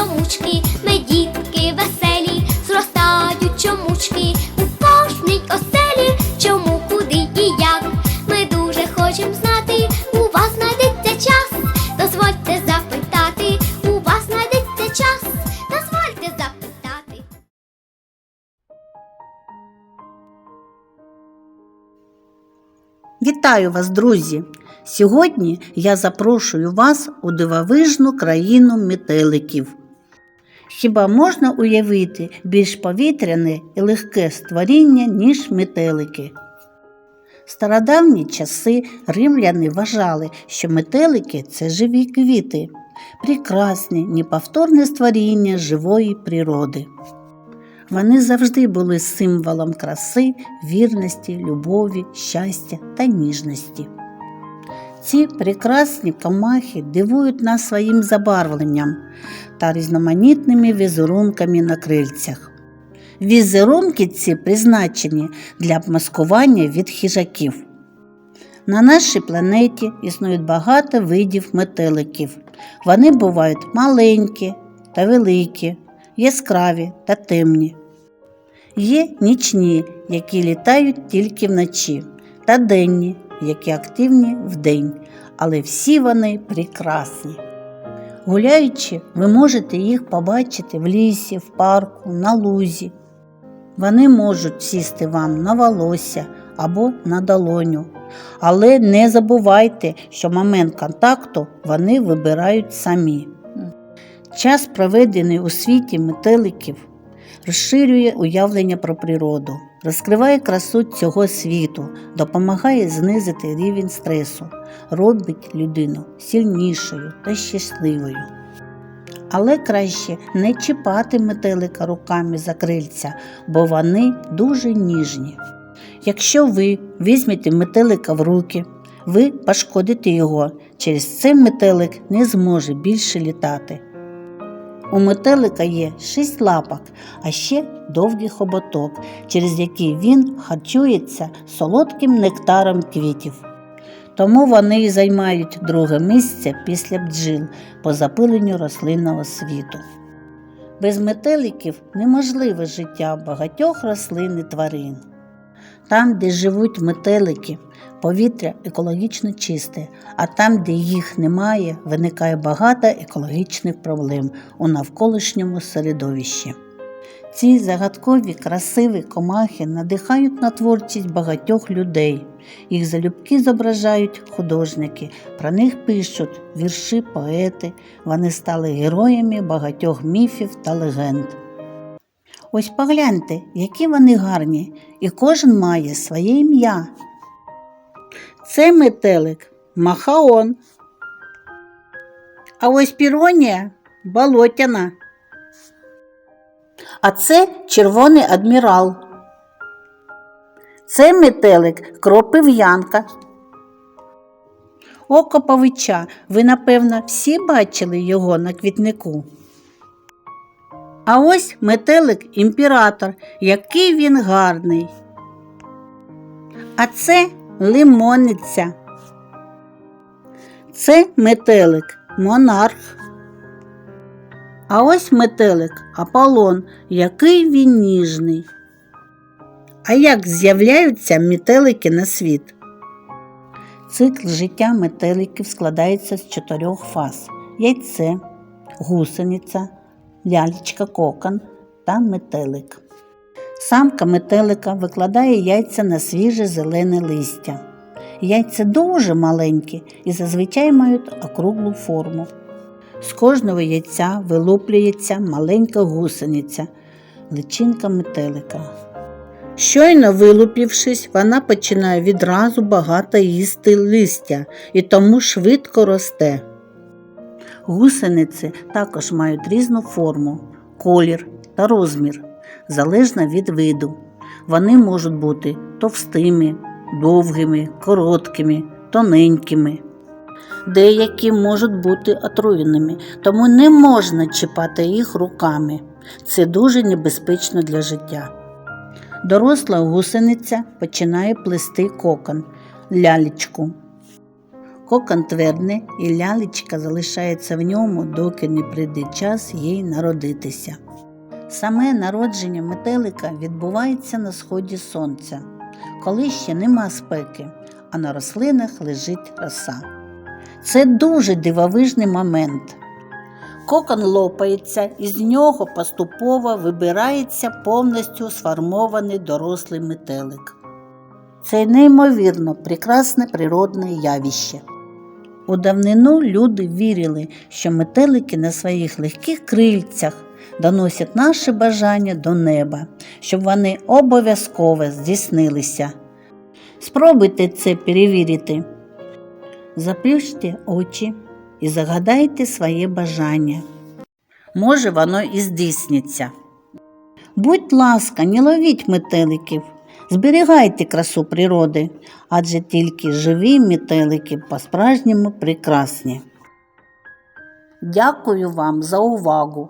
чомучки, ми дітки веселі, зростають чомучки у кожній оселі, чому, куди і як. Ми дуже хочемо знати, у вас знайдеться час. Дозвольте запитати, у вас знайдеться час. Дозвольте запитати. Вітаю вас, друзі! Сьогодні я запрошую вас у дивовижну країну метеликів. Хіба можна уявити більш повітряне і легке створіння, ніж метелики? Стародавні часи римляни вважали, що метелики це живі квіти, прекрасні, неповторне створіння живої природи. Вони завжди були символом краси, вірності, любові, щастя та ніжності. Ці прекрасні комахи дивують нас своїм забарвленням та різноманітними візерунками на крильцях. Візерунки ці призначені для обмаскування від хижаків. На нашій планеті існують багато видів метеликів. Вони бувають маленькі та великі, яскраві та темні. Є нічні, які літають тільки вночі, та денні, які активні вдень, але всі вони прекрасні. Гуляючи, ви можете їх побачити в лісі, в парку, на лузі. Вони можуть сісти вам на волосся або на долоню. Але не забувайте, що момент контакту вони вибирають самі. Час, проведений у світі метеликів, розширює уявлення про природу, розкриває красу цього світу, допомагає знизити рівень стресу, робить людину сильнішою та щасливою. Але краще не чіпати метелика руками за крильця, бо вони дуже ніжні. Якщо ви візьмете метелика в руки, ви пошкодите його, через це метелик не зможе більше літати. У метелика є шість лапок, а ще довгий хоботок, через який він харчується солодким нектаром квітів. Тому вони й займають друге місце після бджіл по запиленню рослинного світу. Без метеликів неможливе життя багатьох рослин і тварин. Там, де живуть метелики, повітря екологічно чисте, а там, де їх немає, виникає багато екологічних проблем у навколишньому середовищі. Ці загадкові красиві комахи надихають на творчість багатьох людей. Їх залюбки зображають художники, про них пишуть вірші поети, вони стали героями багатьох міфів та легенд. Ось погляньте, які вони гарні, і кожен має своє ім'я. Це метелик Махаон. А ось піронія болотяна. А це червоний адмірал. Це метелик кропив'янка. Око павича, ви, напевно, всі бачили його на квітнику. А ось метелик імператор, який він гарний. А це лимонниця. Це метелик монарх. А ось метелик Аполлон, який він ніжний. А як з'являються метелики на світ? Цикл життя метеликів складається з чотирьох фаз: яйце, гусениця, лялечка кокон та метелик. Самка метелика викладає яйця на свіже зелене листя. Яйця дуже маленькі і зазвичай мають округлу форму. З кожного яйця вилуплюється маленька гусениця, личинка метелика. Щойно вилупившись, вона починає відразу багато їсти листя і тому швидко росте. Гусениці також мають різну форму, колір та розмір, залежно від виду. Вони можуть бути товстими, довгими, короткими, тоненькими. Деякі можуть бути отруєними, тому не можна чіпати їх руками. Це дуже небезпечно для життя. Доросла гусениця починає плести кокон, лялечку. Кокон твердне і лялечка залишається в ньому, доки не прийде час їй народитися. Саме народження метелика відбувається на сході сонця, коли ще нема спеки, а на рослинах лежить роса. Це дуже дивовижний момент. Кокон лопається, і з нього поступово вибирається повністю сформований дорослий метелик. Це неймовірно прекрасне природне явище. У давнину люди вірили, що метелики на своїх легких крильцях доносять наші бажання до неба, щоб вони обов'язково здійснилися. Спробуйте це перевірити. Заплющте очі і загадайте своє бажання. Може, воно і здійсниться. Будь ласка, не ловіть метеликів, зберігайте красу природи, адже тільки живі метелики по-справжньому прекрасні. Дякую вам за увагу.